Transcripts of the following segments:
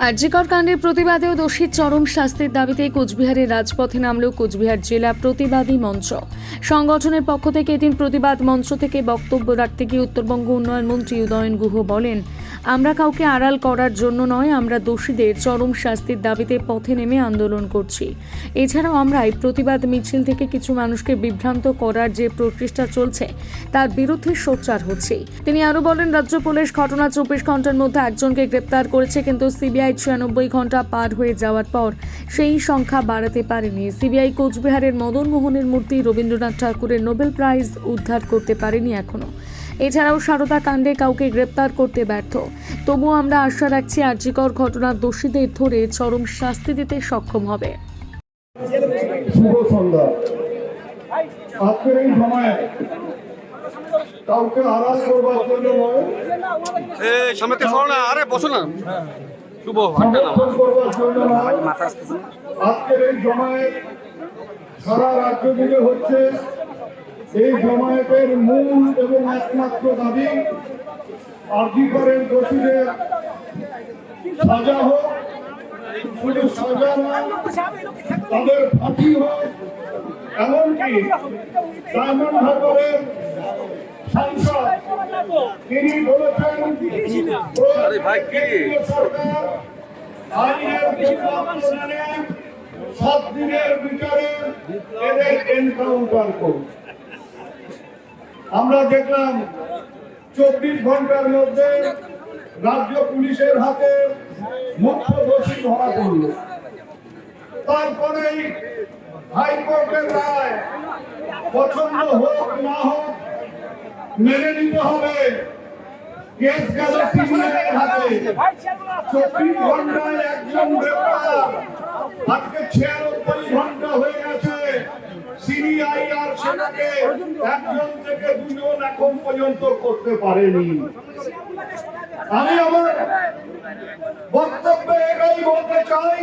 আরজিকর কাণ্ডের প্রতিবাদে ও দোষীর চরম শাস্তির দাবিতে কোচবিহারের রাজপথে নামল কোচবিহার জেলা প্রতিবাদী মঞ্চ। সংগঠনের পক্ষ থেকে এদিন প্রতিবাদ মঞ্চ থেকে বক্তব্য রাখতে গিয়ে উত্তরবঙ্গ উন্নয়ন মন্ত্রী উদয়ন গুহ বলেন আমরা কাউকে আড়াল করার জন্য নয়, আমরা দোষীদের চরম শাস্তির দাবিতে পথে নেমে আন্দোলন করছি। এছাড়াও আমরা এই প্রতিবাদ মিছিল থেকে কিছু মানুষকে বিভ্রান্ত করার যে প্রচেষ্টা চলছে, তার বিরুদ্ধে সোচ্চার হচ্ছে। তিনি আরও বলেন, রাজ্য পুলিশ ঘটনা চব্বিশ ঘণ্টার মধ্যে একজনকে গ্রেপ্তার করেছে, কিন্তু সিবিআই ছিয়ানব্বই ঘণ্টা পার হয়ে যাওয়ার পর সেই সংখ্যা বাড়াতে পারেনি। সিবিআই কোচবিহারের মদন মোহনের মূর্তি রবীন্দ্রনাথ ঠাকুরের নোবেল প্রাইজ উদ্ধার করতে পারেনি এখনও। এছাড়াও সারদা কাণ্ডে কাউকে গ্রেপ্তার করতে ব্যর্থ। তবুও আমরা আশা রাখছি আর্যিকর ঘটনার দোষীদের ধরে চরম শাস্তি দিতে সক্ষম হবে। শুভ সন্ধ্যা। আজকের এই সময়ে কাউকে আড়াল করবার জন্য নয় সামনে না আরে বসো না। শুভ হাঁটতে না সমর্থন করবার জন্য নয় আজকের এই জমায়েত সারা রাজ্য জুড়ে হচ্ছে এই জমায়েতের মূল এবং একমাত্র দাবি আর্থিকরের দোষীদের সাজা হোক শুধু সাজা নয় তাদের ফাঁসি হোক এমনকি ডায়মন্ড হারবারের সাংসদ তিনি বলেছেন সরকার আইনের সাত দিনের বিচারে এদের এনকাউন্টার করুন আমরা দেখলাম চব্বিশ ঘণ্টার মধ্যে রাজ্য পুলিশের হাতে মুখ্য দোষী ধরা পড়ল। তারপরেই হাইকোর্টের রায়, পছন্দ হোক না হোক, মেনে নিতে হবে। হাতে। চব্বিশ ঘন্টায় একজন গ্রেপ্তার, আজকে ছিয়ানব্বই ঘণ্টা হয়ে গেছে আর একজন থেকে দুজন এখন পর্যন্ত করতে পারেনি। আমি আমার বক্তব্যে এটাই বলতে চাই,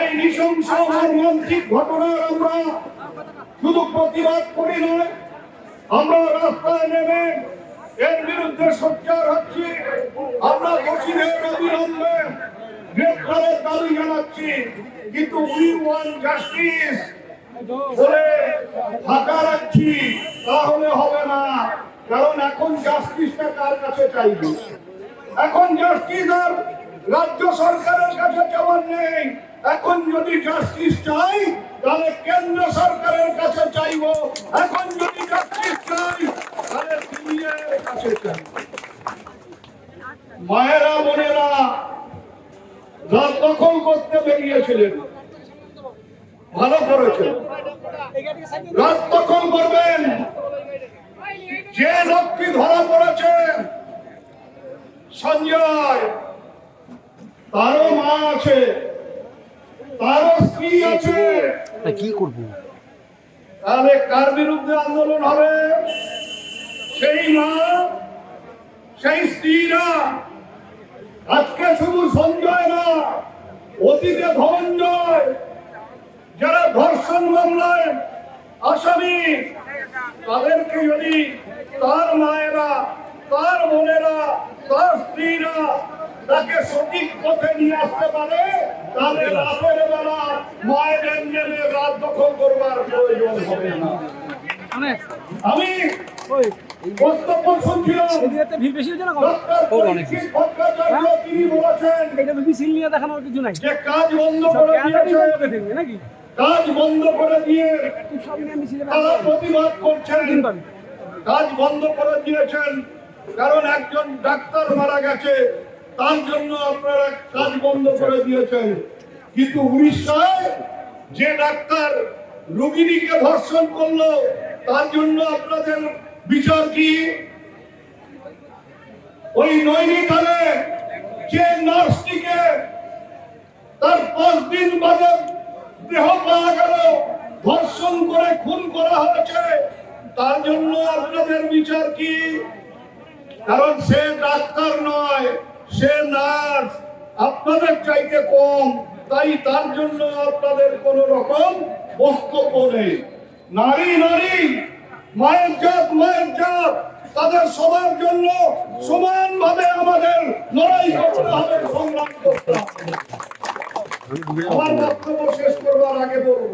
এই নৃশংস মর্মান্তিক ঘটনার আমরা শুধু প্রতিবাদ করি নয়, আমরা রাস্তায় নেমে এর বিরুদ্ধে সোচ্চার হচ্ছি, আমরা দোষীদের অবিলম্বে গ্রেপ্তারের দাবি জানাচ্ছি, কিন্তু উই ওয়ান জাস্টিস বলে ফাঁকা রাখছি, তাহলে হবে না। কারণ এখন জাস্টিসটা কার কাছে চাইবে? এখন জাস্টিস আর রাজ্য সরকারের কাছে চাওয়ার নেই। এখন যদি জাস্টিস চাই, তাহলে কেন্দ্র সরকারের কাছে চাইব। এখন যদি জাস্টিস চাই, তাহলে সিবিআই কাছে চাইব। মায়েরা, বোনেরা রাত দখল করতে বেরিয়েছিলেন। ভালো করেছেন। দখল করবেন। যে লোকটি ধরা পড়েছে সঞ্জয় তারও মা আছে তারও স্ত্রী আছে। কি করব? তাহলে কার বিরুদ্ধে আন্দোলন হবে? সেই মা সেই স্ত্রীরা। আজকে শুধু সঞ্জয় না অতীতে ধনঞ্জয়। ধর্ষণ মামলায় আসামি তাদেরকে যদি তার মায়েরা তার বোনেরা তার স্ত্রীরা তাকে সঠিক পথে নিয়ে আসতে পারে তাহলে রাতের বেলা মায়েদের নেমে রাত দখল করবার প্রয়োজন হবে না। আমি বক্তব্য শুনছিলাম। এদিকে ভিড় বেশি হচ্ছে না কম? ডক্টর পরীক্ষিত ভট্টাচার্য তিনি বলেছেন এটা তো নিয়ে দেখানোর কিছু নাই। যে কাজ বন্ধ করে দিয়েছে নাকি? কাজ বন্ধ করে দিয়ে তারা প্রতিবাদ করছেন। কাজ বন্ধ করে দিয়েছেন। কারণ একজন ডাক্তার মারা গেছে, তার জন্য আপনারা কাজ বন্ধ করে দিয়েছেন। কিন্তু উড়িষ্যায় যে ডাক্তার রোগিনীকে ধর্ষণ করল, তার জন্য আপনাদের বিচার কি? ওই নৈনিতালে যে নার্সটিকে তার পাঁচ দিন বাদে দেহ পাওয়া গেল। ধর্ষণ করে, খুন করা হয়েছে। তার জন্য আপনাদের বিচার কি? কারণ সে ডাক্তার নয়, সে নার্স। আপনাদের চাইতে কম। তাই তার জন্য আপনাদের কোন রকম বক্তব্য নেই। নারী নারী, মায়ের জাত মায়ের জাত। তাদের সবার জন্য সমানভাবে আমাদের লড়াই করতে হবে, সংগ্রাম করতে হবে। আমার বক্তব্য শেষ করবার আগে বলব